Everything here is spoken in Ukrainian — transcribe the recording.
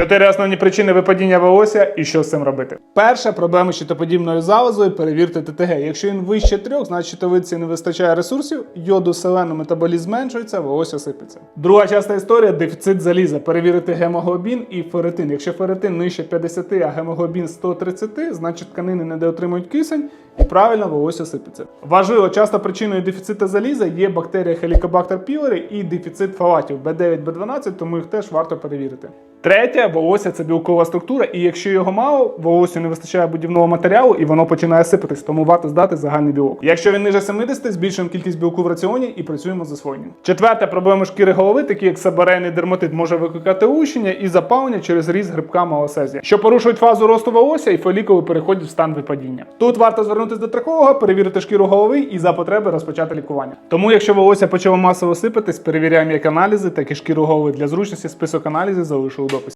Чотири основні причини випадіння волосся і що з цим робити. Перша проблема з щитоподібною залозою перевірте ТТГ. Якщо він вище трьох, значить щитовидці не вистачає ресурсів, йоду, селену, метаболізм зменшується, волосся сипеться. Друга часта історія дефіцит заліза. Перевірити гемоглобін і ферритин. Якщо ферритин нижче 50, а гемоглобін 130, значить тканини не отримують кисень і правильно волосся сипеться. Важливо, часто причиною дефіциту заліза є бактерія Helicobacter pylori і дефіцит фалатів B9, B12, тому їх теж варто перевірити. Третє, волосся це білкова структура, і якщо його мало, волосю не вистачає будівного матеріалу і воно починає сипатись, тому варто здати загальний білок. Якщо він ниже 70, збільшуємо кількість білку в раціоні і працюємо з засвоєнням. Четверте, проблеми шкіри голови, такі як сабарейний дерматит, може викликати лущення і запалення через ріст грибка малосезія, що порушують фазу росту волосся і фолікули переходять в стан випадіння. Тут варто звернутися до трахолога, перевірити шкіру голови і за потреби розпочати лікування. Тому, якщо волосся почало масово сипатись, перевіряємо як аналізи, так і шкіру голови. Для зручності список аналізів залишу у